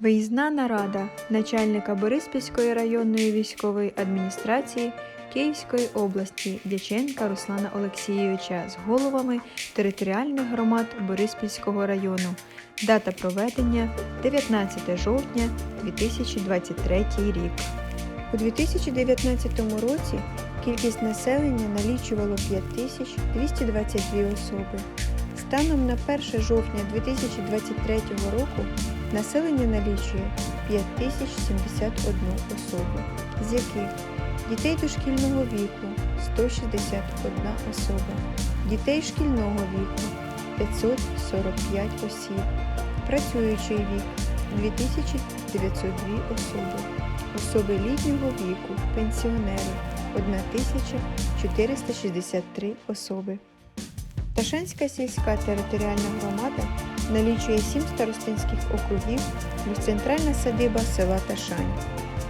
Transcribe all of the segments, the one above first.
Виїзна нарада начальника Бориспільської районної військової адміністрації Київської області Дяченка Руслана Олексійовича з головами територіальних громад Бориспільського району. Дата проведення 19 жовтня 2023 рік. У 2019 році кількість населення налічувало 5222 особи. Станом на 1 жовтня 2023 року населення налічує 5071 особу, з яких дітей дошкільного віку 161 особа, дітей шкільного віку 545 осіб, працюючий вік 2902 особи, особи літнього віку, пенсіонери 1463 особи. Ташанська сільська територіальна громада налічує сім старостинських округів плюс центральна садиба села Ташань,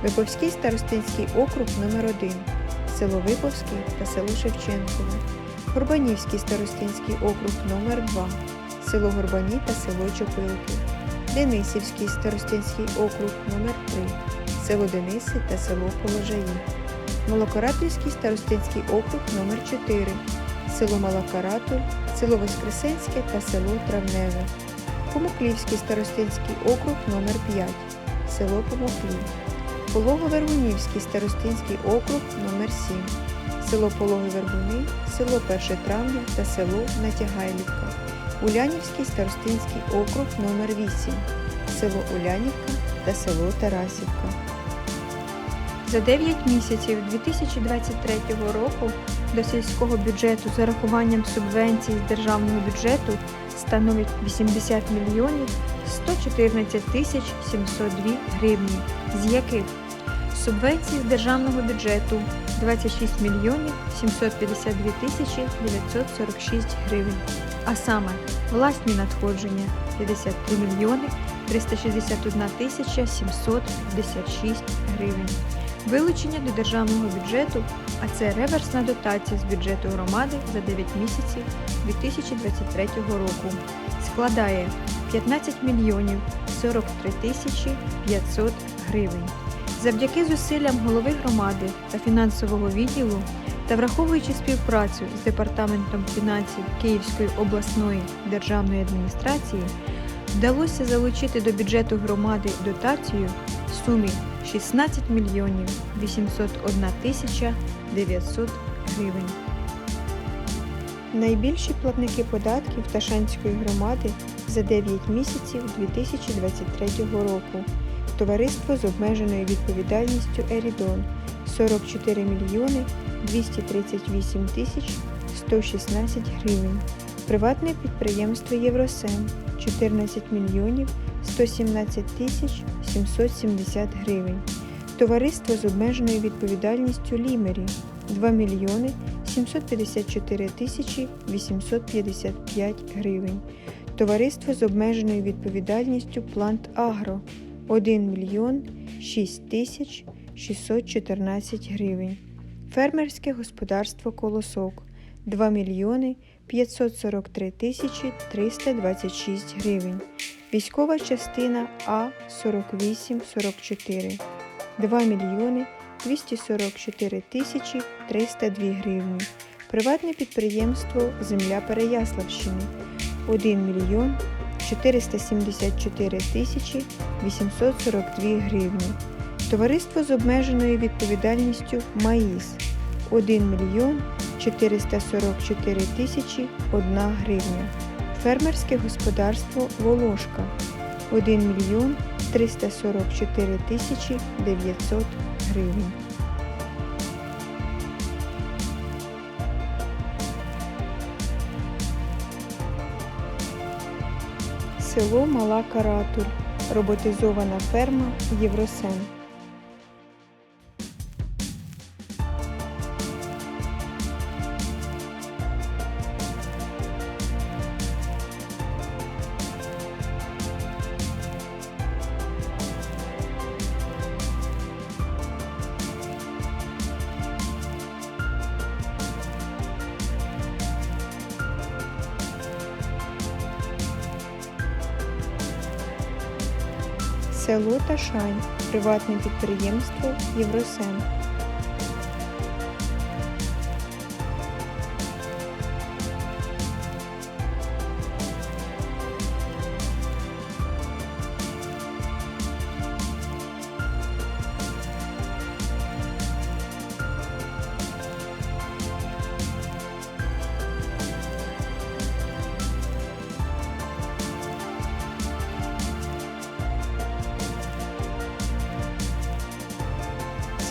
Виповський старостинський округ номер 1 село Виповський та село Шевченкове, Горбанівський старостинський округ номер 2 село Горбані та село Чопилки, Денисівський старостинський округ номер 3 село Дениси та село Положаї, Малокаратівський старостинський округ номер 4 село Малакаратуль, село Воскресенське та село Травневе, Помоклівський старостинський округ номер 5 село Помоклів, Пологовербунівський старостинський округ номер 7 село Пологи-Вербуни, село 1 травня та село Натягайлівка, Улянівський старостинський округ номер 8 село Улянівка та село Тарасівка. За 9 місяців 2023 року до сільського бюджету з зарахуванням субвенцій з державного бюджету становить 80 мільйонів 114 тисяч 702 гривні, з яких? Субвенції з державного бюджету 26 мільйонів 752 тисячі 946 гривень, а саме власні надходження 53 мільйони 361 тисяча 756 гривень. Вилучення до державного бюджету, а це реверсна дотація з бюджету громади за 9 місяців 2023 року, складає 15 мільйонів 43 тисячі 500 гривень. Завдяки зусиллям голови громади та фінансового відділу та враховуючи співпрацю з департаментом фінансів Київської обласної державної адміністрації, вдалося залучити до бюджету громади дотацію сумі 16 мільйонів 801 тисяча 900 гривень. Найбільші платники податків Ташанської громади за 9 місяців 2023 року. Товариство з обмеженою відповідальністю Ерідон 44 мільйони 238 тисяч 116 гривень. Приватне підприємство Євросем 14 мільйонів 117 тисяч 770 гривень. Товариство з обмеженою відповідальністю Лімері 2 мільйони 754 тисячі 855 гривень. Товариство з обмеженою відповідальністю Плант Агро 1 мільйон 6 тисяч 614 гривень. Фермерське господарство Колосок 2 мільйони 543 тисячі 326 гривень. Військова частина А 4844 2 мільйони 244 тисячі 302 гривні. Приватне підприємство Земля Переяславщини 1 мільйон 474 тисячі 842 гривні. Товариство з обмеженою відповідальністю МАїс 1 мільйон 444 тисячі 1 гривня. Фермерське господарство Волошка 1 мільйон 344 тисячі 900 гривень. Село Мала Каратуль. Роботизована ферма Євросем. Село Ташань. Приватне підприємство Євросем.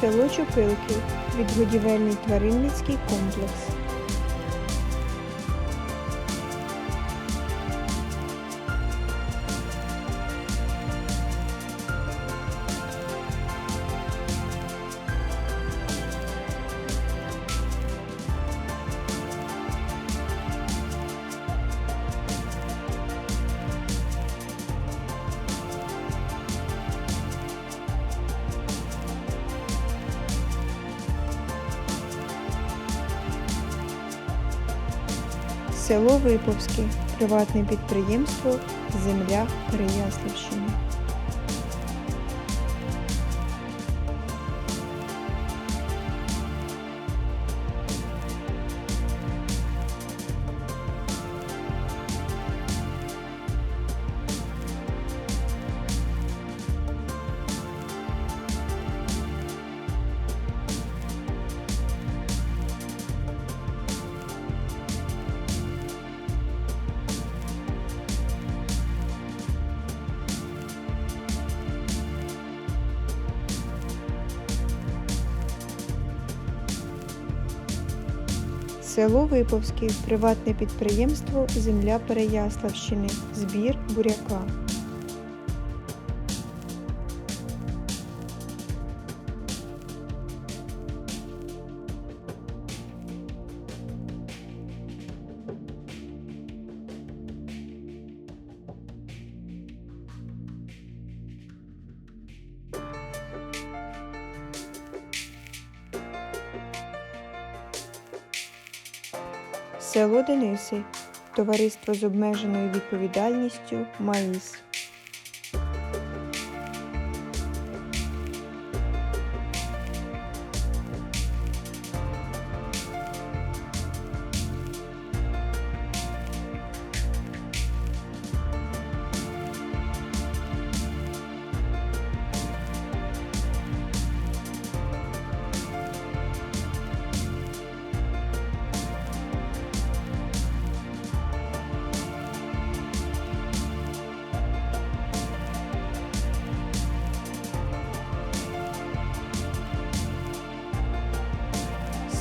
Село Чопилки. Відгодівельний тваринницький комплекс. Село Виповське. Приватне підприємство Земля Переяславщини. Село Виповське. Приватне підприємство Земля Переяславщини. Збір буряка. Село Товариство з обмеженою відповідальністю Маїс.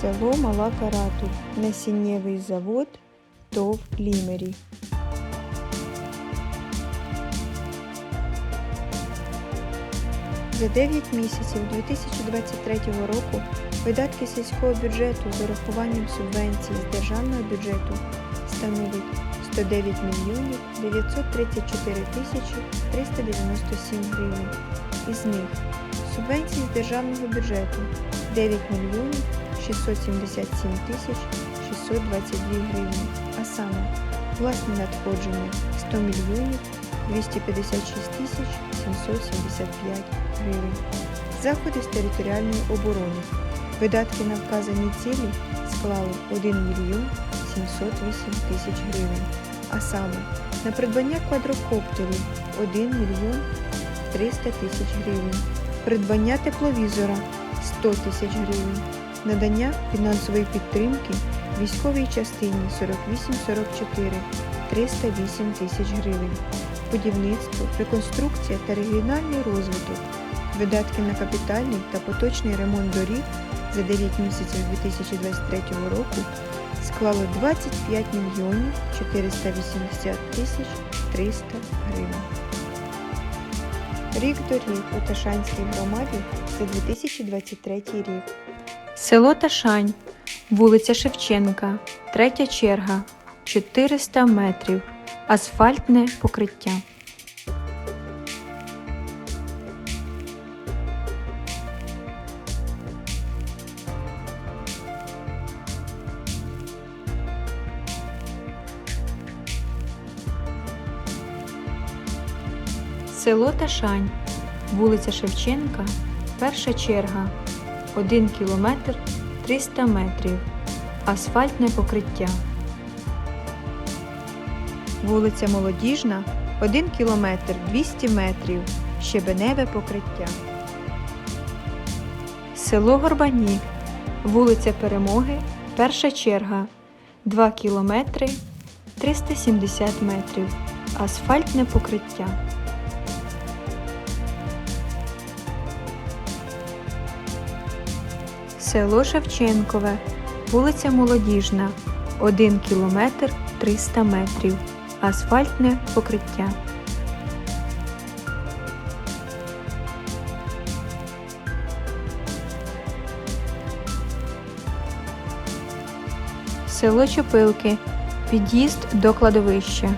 Село Мала Каратуль. Насіннєвий завод ТОВ Лімері. За 9 місяців 2023 року видатки сільського бюджету з урахуванням субвенцій з державного бюджету становить 109 мільйонів 934 тисячі 397 гривень. Із них субвенції з державного бюджету 9 мільйонів 677 тисяч 622 гривні, а саме власні надходження 100 мільйонів 256 тисяч 775 гривень. Заходи з територіальної оборони. Видатки на вказані цілі склали 1 мільйон 708 тисяч гривень, а саме на придбання квадрокоптерів 1 мільйон 300 тисяч гривень, придбання тепловізора 100 тисяч гривень, надання фінансової підтримки військовій частині 4844 308 тисяч гривень, будівництво, реконструкція та регіональний розвиток, видатки на капітальний та поточний ремонт доріг за 9 місяців 2023 року склали 25 мільйонів 480 тисяч 300 гривень. Рік доріг у Ташанській громаді за 2023 рік. Село Ташань, вулиця Шевченка, третя черга, 400 метрів, асфальтне покриття. Село Ташань, вулиця Шевченка, перша черга, 1 кілометр 300 метрів, асфальтне покриття. Вулиця Молодіжна, 1 кілометр 200 метрів, щебеневе покриття. Село Горбані, вулиця Перемоги, перша черга, 2 кілометри 370 метрів, асфальтне покриття. Село Шевченкове, вулиця Молодіжна, 1 кілометр 300 метрів, асфальтне покриття. Село Чопилки, під'їзд до кладовища,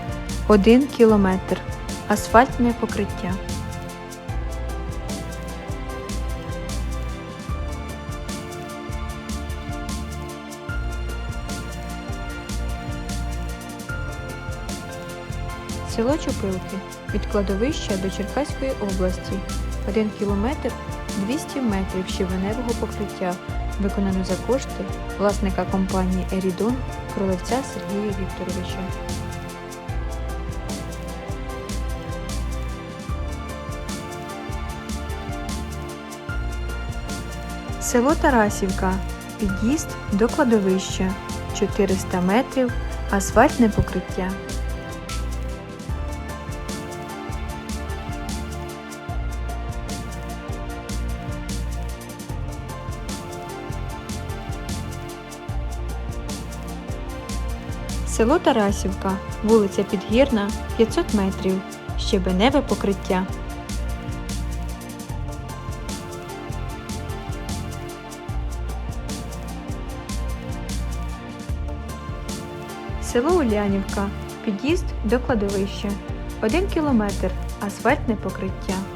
1 кілометр, асфальтне покриття. Село Чопилки від кладовища до Черкаської області 1 кілометр 200 метрів щебеневого покриття, виконано за кошти власника компанії Ерідон Кролевця Сергія Вікторовича. Село Тарасівка. Під'їзд до кладовища 400 метрів, асфальтне покриття. Село Тарасівка, вулиця Підгірна, 500 метрів, щебеневе покриття. Село Улянівка, під'їзд до кладовища, 1 кілометр, асфальтне покриття.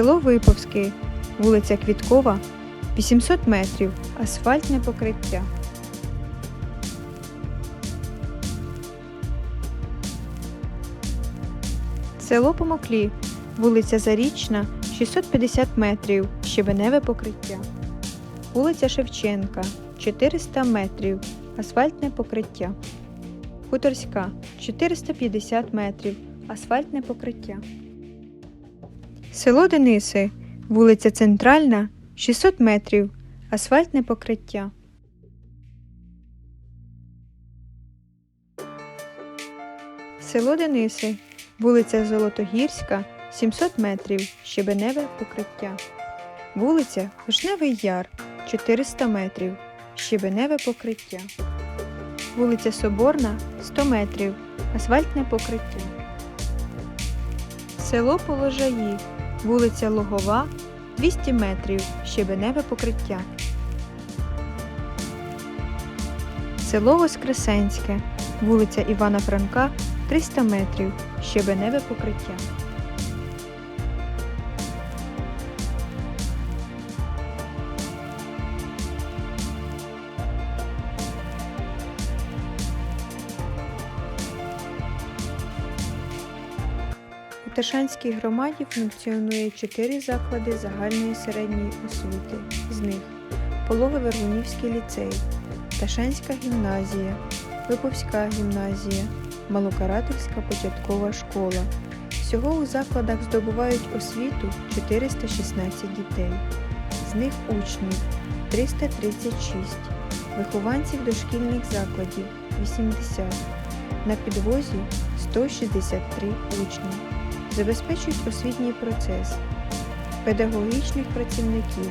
Село Виповське, вулиця Квіткова, 800 метрів, асфальтне покриття. Село Помоклі, вулиця Зарічна, 650 метрів, щебеневе покриття. Вулиця Шевченка, 400 метрів, асфальтне покриття. Хуторська, 450 метрів, асфальтне покриття. Село Дениси, вулиця Центральна, 600 метрів, асфальтне покриття. Село Дениси, вулиця Золотогірська, 700 метрів, щебеневе покриття. Вулиця Вишневий Яр, 400 метрів, щебеневе покриття. Вулиця Соборна, 100 метрів, асфальтне покриття. Село Положаї, вулиця Логова, 200 метрів, щебеневе покриття. Село Воскресенське, вулиця Івана Франка, 300 метрів, щебеневе покриття. Ташанській громаді функціонує 4 заклади загальної середньої освіти. З них Пологи Вервунівський ліцей, Ташанська гімназія, Виповська гімназія, Малокаратівська початкова школа. Всього у закладах здобувають освіту 416 дітей. З них учнів 336, вихованців дошкільних закладів 80, на підвозі 163 учні забезпечують освітній процес, педагогічних працівників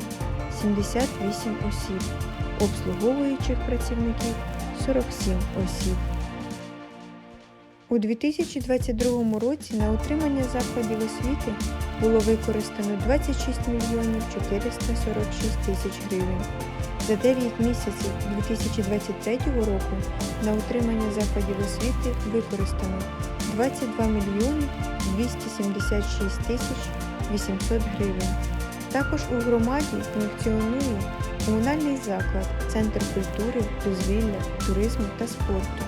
78 осіб, обслуговуючих працівників 47 осіб. У 2022 році на утримання закладів освіти було використано 26 мільйонів 446 тисяч гривень. За 9 місяців 2023 року на утримання закладів освіти використано 22 мільйони 200 166 тисяч 800 гривень. Також у громаді функціонує комунальний заклад, Центр культури, дозвілля, туризму та спорту,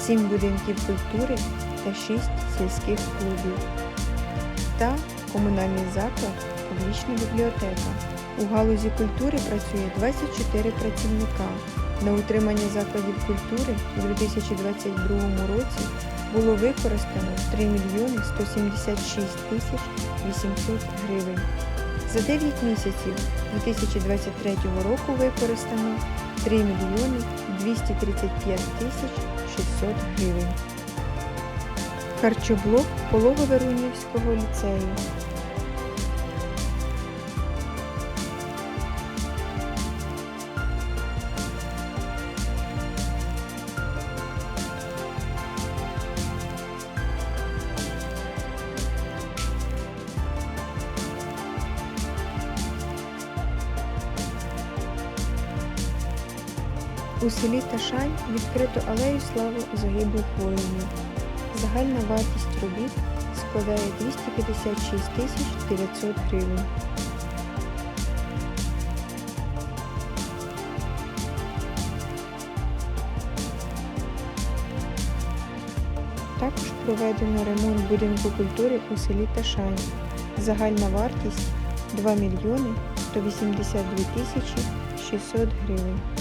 7 будинків культури та 6 сільських клубів та комунальний заклад, публічна бібліотека. У галузі культури працює 24 працівника. На утримання закладів культури у 2022 році було використано 3 мільйони 176 тисяч 800 гривень. За 9 місяців 2023 року використано 3 мільйони 235 тисяч 600 гривень. Харчоблок Пологово-Рунівського ліцею. Селі Ташань відкрито алею слави загиблих воїнів. Загальна вартість робіт складає 256 тисяч 900 гривень. Також проведено ремонт будинку культури у селі Ташань. Загальна вартість 2 мільйони 182 тисячі 600 гривень.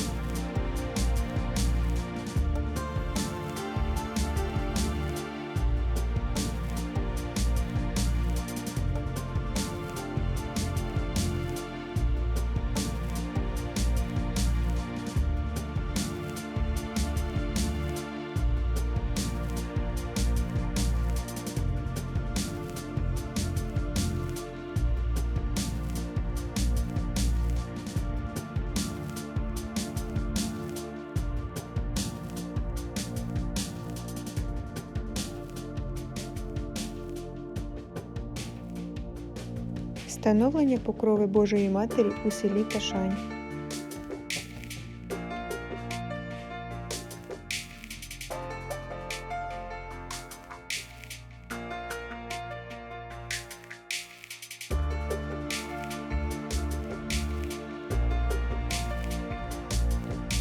Встановлення покрови Божої Матері у селі Ташань.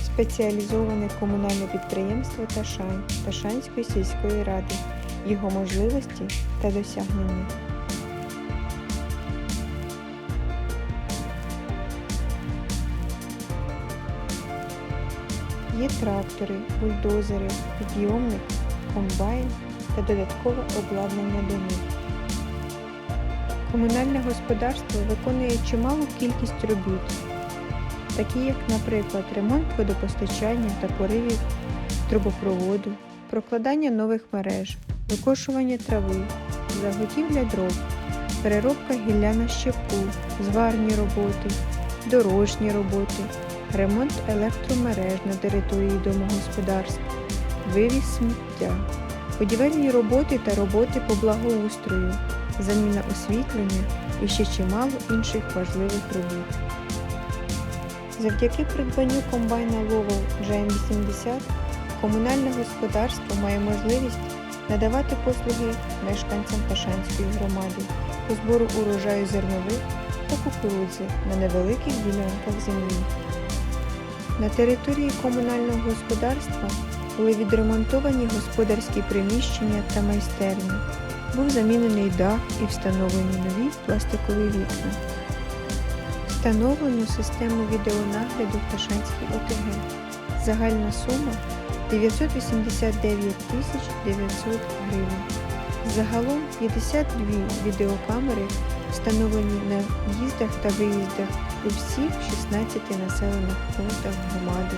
Спеціалізоване комунальне підприємство Ташань Ташанської сільської ради, його можливості та досягнення. Є трактори, бульдозери, підйомник, комбайн та додаткове обладнання до них. Комунальне господарство виконує чималу кількість робіт, такі як, наприклад, ремонт водопостачання та поривів трубопроводу, прокладання нових мереж, викошування трави, заготівля дров, переробка гілля на щепу, зварні роботи, дорожні роботи, ремонт електромереж на території домогосподарств, вивіз сміття, будівельні роботи та роботи по благоустрою, заміна освітлення і ще чимало інших важливих робіт. Завдяки придбанню комбайна Ловол GM80 комунальне господарство має можливість надавати послуги мешканцям Ташанської громади по збору урожаю зернових та кукурудзи на невеликих ділянках землі. На території комунального господарства були відремонтовані господарські приміщення та майстерні. Був замінений дах і встановлені нові пластикові вікна. Встановлено систему відеонагляду в Ташанській ОТГ. Загальна сума 989 тисяч 900 гривень. Загалом 52 відеокамери встановлені на в'їздах та виїздах у всіх 16 населених пунктах громади.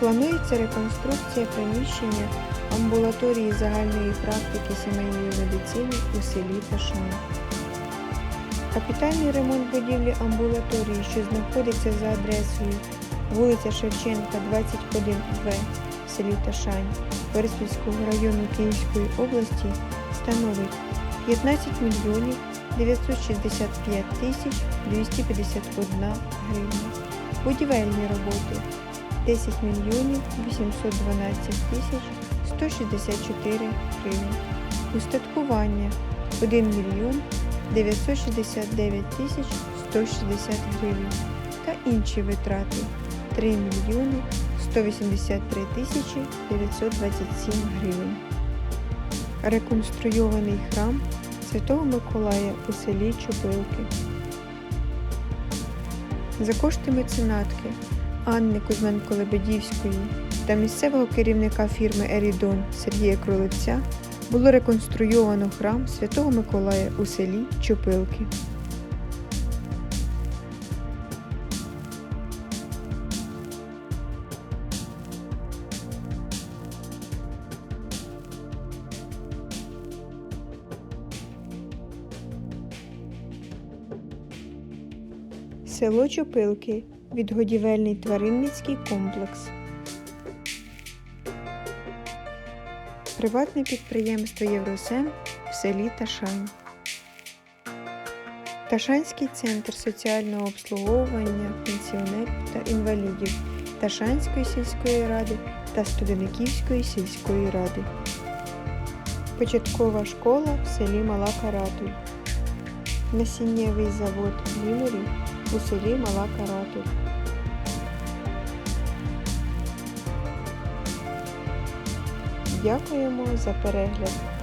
Планується реконструкція приміщення амбулаторії загальної практики сімейної медицини у селі Ташан. Капітальний ремонт будівлі амбулаторії, що знаходиться за адресою вулиця Шевченка, 21В в селі Ташань Бориспільського району Київської області становить 15 мільйонів 965 тисяч 251 гривня. Будівельні роботи 10 мільйонів 812 тисяч 164 гривні. Устаткування 1 мільйон 969 тисяч 160 гривень та інші витрати 3 мільйони 183 тисячі 927 гривень. Реконструйований храм Святого Миколая у селі Чупилки. За кошти меценатки Анни Кузьменко-Лебедівської та місцевого керівника фірми Ерідон Сергія Кролевця було реконструйовано храм Святого Миколая у селі Чупилки. Село Чопилки. Відгодівельний тваринницький комплекс. Приватне підприємство Євросем в селі Ташань. Ташанський центр соціального обслуговування пенсіонерів та інвалідів Ташанської сільської ради та Студениківської сільської ради. Початкова школа в селі Мала Каратуль. Насіннєвий завод Лінорів у селі Мала Каратуль. Дякуємо за перегляд.